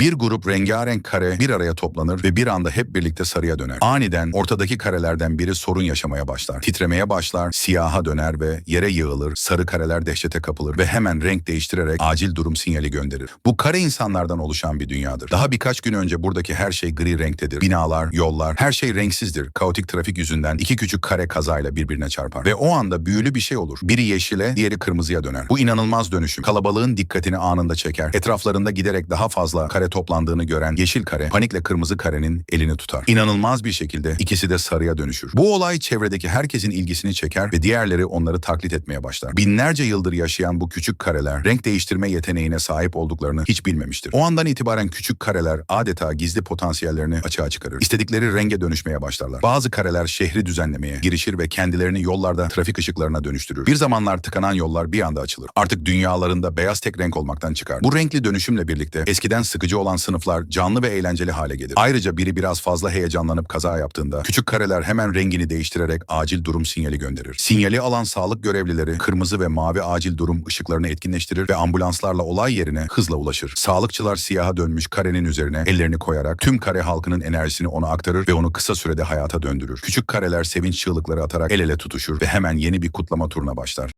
Bir grup rengarenk kare bir araya toplanır ve bir anda hep birlikte sarıya döner. Aniden ortadaki karelerden biri sorun yaşamaya başlar. Titremeye başlar, siyaha döner ve yere yığılır. Sarı kareler dehşete kapılır ve hemen renk değiştirerek acil durum sinyali gönderir. Bu kare insanlardan oluşan bir dünyadır. Daha birkaç gün önce buradaki her şey gri renktedir. Binalar, yollar, her şey renksizdir. Kaotik trafik yüzünden iki küçük kare kazayla birbirine çarpar. Ve o anda büyülü bir şey olur. Biri yeşile, diğeri kırmızıya döner. Bu inanılmaz dönüşüm. Kalabalığın dikkatini anında çeker. Etraflarında giderek daha fazla kare toplandığını gören yeşil kare panikle kırmızı karenin elini tutar. İnanılmaz bir şekilde ikisi de sarıya dönüşür. Bu olay çevredeki herkesin ilgisini çeker ve diğerleri onları taklit etmeye başlar. Binlerce yıldır yaşayan bu küçük kareler renk değiştirme yeteneğine sahip olduklarını hiç bilmemiştir. O andan itibaren küçük kareler adeta gizli potansiyellerini açığa çıkarır. İstedikleri renge dönüşmeye başlarlar. Bazı kareler şehri düzenlemeye girişir ve kendilerini yollarda trafik ışıklarına dönüştürür. Bir zamanlar tıkanan yollar bir anda açılır. Artık dünyalarında beyaz tek renk olmaktan çıkar. Bu renkli dönüşümle birlikte eskiden sıkıcı olan sınıflar canlı ve eğlenceli hale gelir. Ayrıca biri biraz fazla heyecanlanıp kaza yaptığında küçük kareler hemen rengini değiştirerek acil durum sinyali gönderir. Sinyali alan sağlık görevlileri kırmızı ve mavi acil durum ışıklarını etkinleştirir ve ambulanslarla olay yerine hızla ulaşır. Sağlıkçılar siyaha dönmüş karenin üzerine ellerini koyarak tüm kare halkının enerjisini ona aktarır ve onu kısa sürede hayata döndürür. Küçük kareler sevinç çığlıkları atarak el ele tutuşur ve hemen yeni bir kutlama turuna başlar.